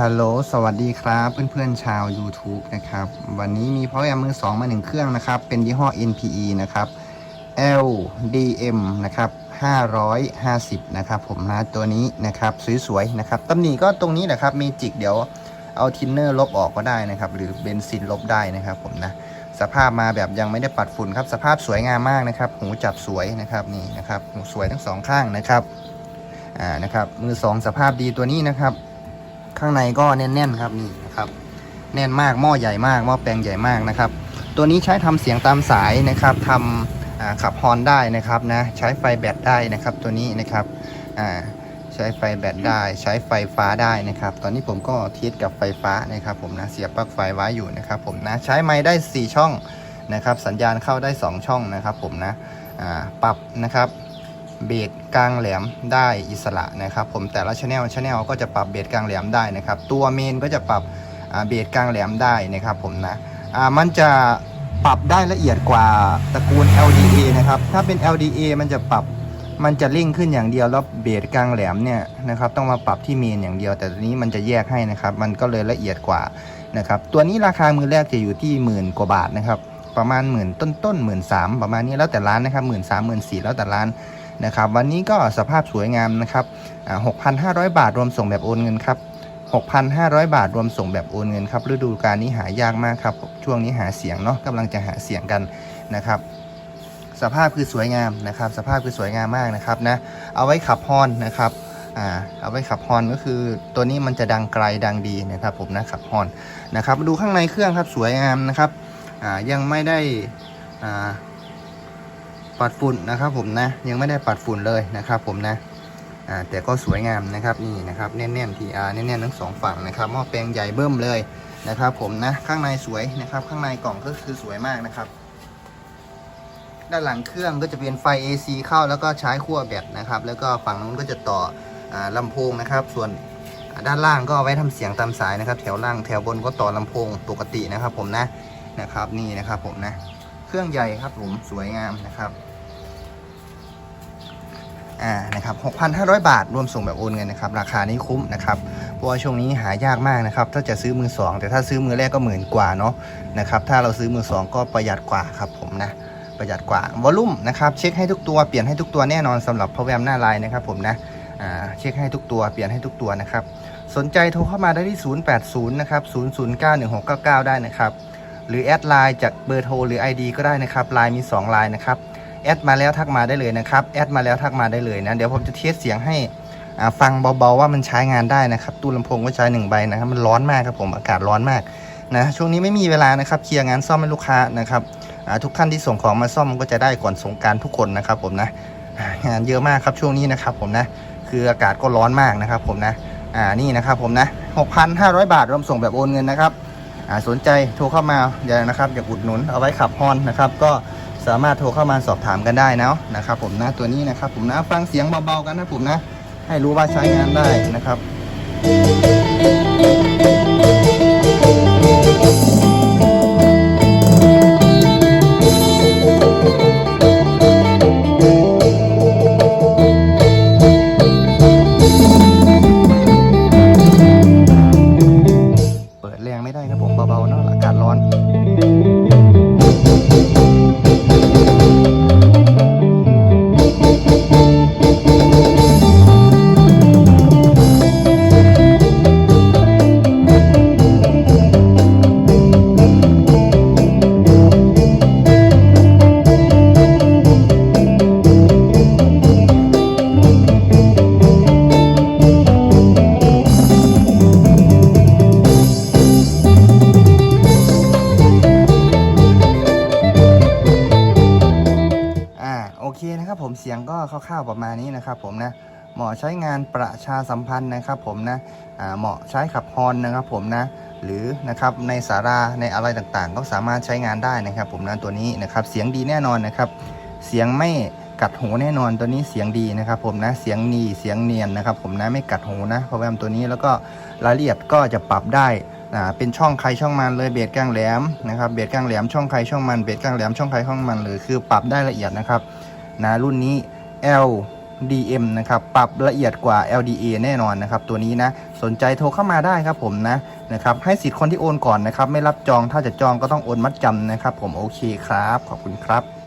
ฮัลโหล สวัสดีครับเพื่อนๆชาว YouTube นะครับ วันนี้มี Power Amp มือ 2 มาหนึ่งเครื่องนะครับ เป็นยี่ห้อ NPE นะครับ LDM นะครับ 550 นะครับ ผมนะตัวนี้นะครับ สวยๆ นะครับตำหนิก็ตรงนี้แหละครับมีจิกเดี๋ยวเอาทินเนอร์ลบออกก็ได้นะครับ หรือเบนซินลบได้นะครับผมนะ สภาพมาแบบยังไม่ได้ปัดฝุ่นครับ สภาพสวยงามมากนะครับ หูจับสวยนะครับนี่นะครับหูสวยทั้งสองข้างนะครับอ่านะครับมือสองสภาพดีตัวนี้นะครับ ข้างในก็แน่นๆครับนี่นะครับ แน่นมากหม้อใหญ่มากหม้อแปลงใหญ่มากนะครับ ตัวนี้ใช้ทำเสียงตามสายนะครับทำอ่าขับฮอนได้นะครับนะใช้ไฟแบตได้นะครับตัวนี้นะครับใช้ไฟแบตได้ใช้ไฟฟ้าได้นะครับ ตอนนี้ผมก็เทสกับไฟฟ้านะครับผมนะเสียบปลั๊กไฟไว้อยู่นะครับ ผมนะใช้ไม้ได้ 4 ช่องนะครับ สัญญาณเข้าได้ 2 ช่องนะครับ ผมนะปรับนะครับ เบสกลางแหลมได้อิสระนะครับผมแต่ละช anel ช anel ก็จะปรับเบสกลางแหลมได้นะครับ ตัวเมนก็จะปรับเบสกลางแหลมได้นะครับผมนะมันจะปรับได้ละเอียดกว่าตระกูล LDA นะครับถ้าเป็น LDA มันจะปรับมันจะเร่งขึ้นอย่างเดียวแล้วเบสกลางแหลมเนี่ยนะครับต้องมาปรับที่เมนอย่างเดียว แต่ตัวนี้มันจะแยกให้นะครับ มันก็เลยละเอียดกว่านะครับตัวนี้ราคามือแรกจะอยู่ที่หมื่นกว่าบาทนะครับประมาณหมื่นต้นต้นหมื่นสามประมาณนี้แล้วแต่ร้านนะครับหมื่นสามหมื่นสี่แล้วแต่ร้าน นะครับ วันนี้ก็สภาพสวยงามนะครับอ่า6,500 บาทรวมส่งแบบโอนเงินครับ6,500 บาทรวมส่งแบบโอนเงินครับฤดูกาลนี้หายากมากครับ ช่วงนี้หาเสียงเนาะกำลังจะหาเสียงกันนะครับ สภาพคือสวยงามนะครับ สภาพคือสวยงามมากนะครับนะ เอาไว้ขับฮอนนะครับอ่าเอาไว้ขับฮอนก็คือตัวนี้มันจะดังไกลดังดีนะครับ ผมนะขับฮอนนะครับ ดูข้างในเครื่องครับสวยงามนะครับอ่ายังไม่ได้อ่า ปัดฝุ่นนะครับผมนะ ยังไม่ได้ปัดฝุ่นเลยนะครับผมนะอ่าแต่ก็สวยงามนะครับนี่นะครับแน่นๆ TR แน่นๆทั้งสองฝั่งนะครับหม้อแปลงใหญ่เบิ่มเลยนะครับผมนะข้างในสวยนะครับ ข้างในกล่องก็คือสวยมากนะครับ ด้านหลังเครื่องก็จะเป็นไฟ AC เข้าแล้วก็ใช้ขั้วแบตนะครับ แล้วก็ฝั่งนู้นก็จะต่ออาลำโพงนะครับ ส่วนด้านล่างก็เอาไว้ทำเสียงตามสายนะครับ แถวล่างแถวบนก็ต่อลำโพงปกตินะครับ ผมนะนะครับนี่นะครับผมนะ เครื่องใหญ่ครับผมสวยงามนะครับ อ่านะครับ6,500 บาท รวมส่งแบบโอนเงินนะครับ ราคานี้คุ้มนะครับ เพราะว่าช่วงนี้หายากมากนะครับ ถ้าจะซื้อมือสองแต่ถ้าซื้อมือแรกก็หมื่นกว่าเนาะนะครับ ถ้าเราซื้อมือสองก็ประหยัดกว่าครับผมนะ ประหยัดกว่าวอลลุ่มนะครับ เช็คให้ทุกตัว เปลี่ยนให้ทุกตัวแน่นอนสำหรับพาวเวมหน้าลน์นะครับผมนะอ่าเช็คให้ทุกตัว เปลี่ยนให้ทุกตัวนะครับ สนใจโทรเข้ามาได้ที่ 080 นะครับ 0091699 ได้นะครับ หรือแอดไลน์จากเบอร์โทรหรือ ID ก็ได้นะครับไลน์มี2ไลน์นะครับ แอดมาแล้วทักมาได้เลยนะครับแอดมาแล้วทักมาได้เลยนะเดี๋ยวผมจะเทสเสียงให้ฟังเบาๆว่ามันใช้งานได้นะครับตู้ลำโพงก็ใช้หนึ่งใบนะครับมันร้อนมากครับผมอากาศร้อนมากนะช่วงนี้ไม่มีเวลานะครับเคลียร์งานซ่อมให้ลูกค้านะครับทุกท่านที่ส่งของมาซ่อมก็จะได้ก่อนสงการทุกคนนะครับผมนะงานเยอะมากครับช่วงนี้นะครับผมนะคืออากาศก็ร้อนมากนะครับผมนะอ่านี่นะครับผมนะ6,500 บาทรวมส่งแบบโอนเงินนะครับอ่าสนใจโทรเข้ามาอย่านะครับอย่าอุดหนุนเอาไว้ขับฮอนนะครับก็ สามารถโทรเข้ามาสอบถามกันได้นะนะครับผมนะตัวนี้นะครับผมนะฟังเสียงเบาๆกันนะผมนะ ให้รู้ว่าใช้งานได้นะครับ ผมเสียงก็คร่าวๆประมาณนี้นะครับผมนะเหมาะใช้งานประชาสัมพันธ์นะครับผมนะเหมาะใช้ขับฮอนนะครับผมนะหรือนะครับในสาราในอะไรต่างๆ ก็สามารถใช้งานได้นะครับ ผมนะตัวนี้นะครับเสียงดีแน่นอนนะครับ เสียงไม่กัดหูแน่นอนตัวนี้เสียงดีนะครับ ผมนะเสียงนีเสียงเนียนนะครับ ผมนะไม่กัดหูนะโปรแกรมตัวนี้แล้วก็รายละเอียดก็จะปรับได้เป็นช่องใครช่องมันเลยเบสกลางแหลมนะครับเบสกลางแหลมช่องใครช่องมันเบสกลางแหลมช่องใครช่องมันเลยคือปรับได้ละเอียดนะครับ นะรุ่นนี้ L DM นะครับ ปรับละเอียดกว่า LDA แน่นอนนะครับ ตัวนี้นะ สนใจโทรเข้ามาได้ครับผมนะ นะครับ ให้สิทธิ์คนที่โอนก่อนนะครับ ไม่รับจอง ถ้าจะจองก็ต้องโอนมัดจำนะครับ ผม โอเคครับ ขอบคุณครับ